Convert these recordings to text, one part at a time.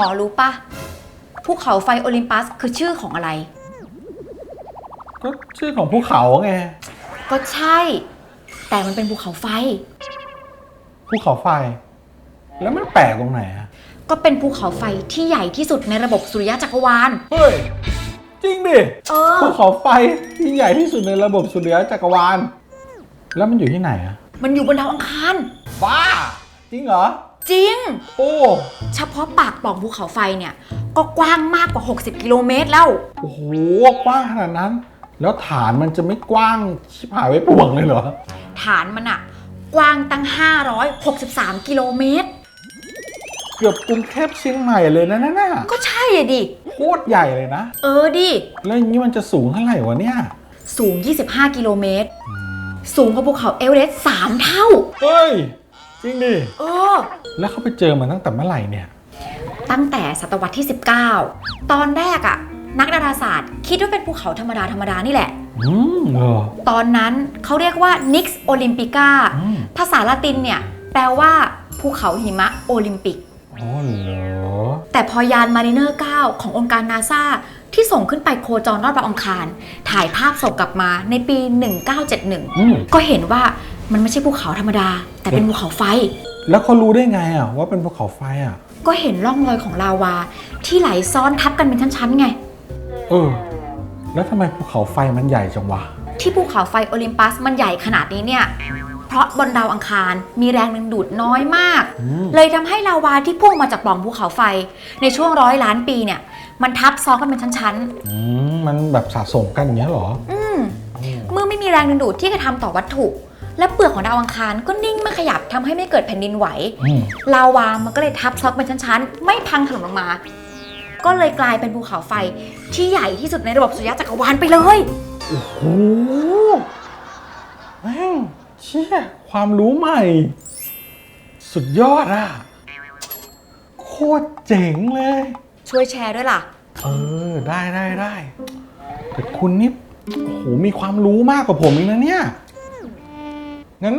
มอรู้ปะภูเขาไฟโอลิมปัสคือชื่อของอะไร ก็ชื่อของภูเขาไงก็ใช่ แต่มันเป็นภูเขาไฟ ภูเขาไฟ แล้วมันแปลกตรงไหนอะก็เป็นภูเขาไฟที่ใหญ่ที่สุดในระบบสุริยะจักรวาล เฮ้ย จริงดิเออ ภูเขาไฟที่ใหญ่ที่สุดในระบบสุริยะจักรวาล แล้วมันอยู่ที่ไหนอะมันอยู่บนดาวอังคารบ้าจริงเหรอ จริง โอ้ เฉพาะปากปล่องภูเขาไฟเนี่ย ก็กว้างมากกว่า 60 กิโลเมตรแล้ว โอ้โห กว้างขนาดนั้น แล้วฐานมันจะไม่กว้างชิบหายไว้ป่วงเลยเหรอ ฐานมันอะกว้างตั้ง 563 กิโลเมตร เกือบกรุงเทพเชียงใหม่เลยนะนั่นน่ะก็ใช่อะดิ โคตรใหญ่เลยนะ เออดิ แล้วอย่างนี้มันจะสูงเท่าไหร่วะเนี่ย สูง 25 กิโลเมตร สูงกว่าภูเขาเอเวอเรสต์3เท่า เฮ้ย จริงดิ เออ แล้วเขาไปเจอมันตั้งแต่เมื่อไหร่เนี่ย ตั้งแต่ศตวรรษที่ 19 ตอนแรกอะนักดาราศาสตร์ คิดว่าเป็นภูเขาธรรมดาธรรมดานี่แหละ อืมเออตอนนั้นเขาเรียกว่า Nix Olympica อืม ภาษาละตินเนี่ย แปลว่าภูเขาหิมะโอลิมปิก อ๋อเหรอ แต่พอยานมาริเนอร์ 9 ขององค์การนาซาที่ส่งขึ้นไปโคจรรอบดาวอังคาร ถ่ายภาพส่งกลับมาในปี 1971 อืม ก็เห็นว่า มันไม่ใช่ภูเขาธรรมดา แต่เป็นภูเขาไฟ แล้วเขารู้ได้ไงอะว่าเป็นภูเขาไฟอะ ก็เห็นร่องรอยของลาวา ที่ไหลซ้อนทับกันเป็นชั้นๆไง เออ แล้วทำไมภูเขาไฟมันใหญ่จังวะ ที่ภูเขาไฟโอลิมปัสมันใหญ่ขนาดนี้เนี่ย เพราะบนดาวอังคารมีแรงดึงดูดน้อยมาก อืม เลยทำให้ลาวาที่พุ่งมาจากปล่องภูเขาไฟ ในช่วงร้อยล้านปีเนี่ย มันทับซ้อนกันเป็นชั้นอืมมันแบบสะสมกันอย่างเงี้ยเหรอๆอืม เมื่อไม่มีแรงดึงดูดที่กระทำต่อวัตถุ และเปลือกของดาวอังคารก็นิ่งไม่ขยับทำให้ไม่เกิดแผ่นดินไหว อืมลาวามันก็เลยทับซ้อนเป็นชั้นๆ ไม่พังถล่มลงมา ก็เลยกลายเป็นภูเขาไฟที่ใหญ่ที่สุดในระบบสุริยะจักรวาลไปเลย โอ้โหแม่งเชี่ยความรู้ใหม่ สุดยอดอะ โคตรเจ๋งเลย ช่วยแชร์ด้วยล่ะ เออ ได้ได้ได้แต่คุณนี่โอ้โหมีความรู้มากกว่าผมอีกนะเนี่ย งั้น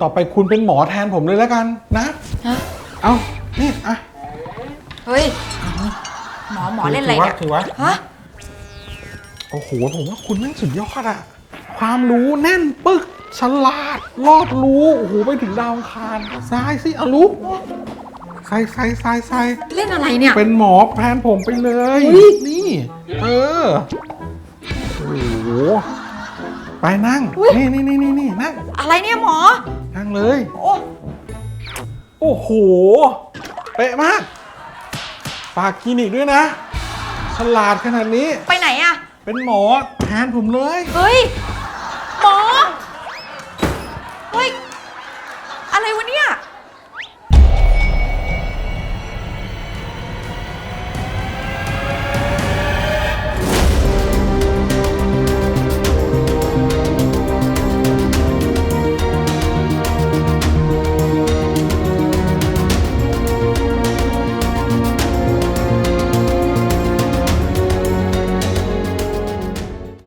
ต่อไปคุณเป็นหมอแทนผมเลยแล้วกันนะ ฮะ เอานี่อะเฮ้ย หมอหมอเล่นอะไรเนี่ยถือว่าฮะ โอ้โหผมว่าคุณแม่งสุดยอดอะความรู้แน่นปึกฉลาดรอบรู้โอ้โหไปถึงดาวอังคารซ้ายสิเอาลุกใส่ใส่ใส่ใส่เล่นอะไรเนี่ย เป็นหมอแทนผมไปเลยอุ๊ยนี่ เออโอ้โห ไปนั่งนี่นี่นี่นี่นี่นั่ง อะไรเนี่ยหมอ นั่งเลย โอ้โอ้โห เป๊ะมาก ฝากคลินิกด้วยนะ ฉลาดขนาดนี้ ไปไหนอะเป็นหมอแทนผมเลย เฮ้ย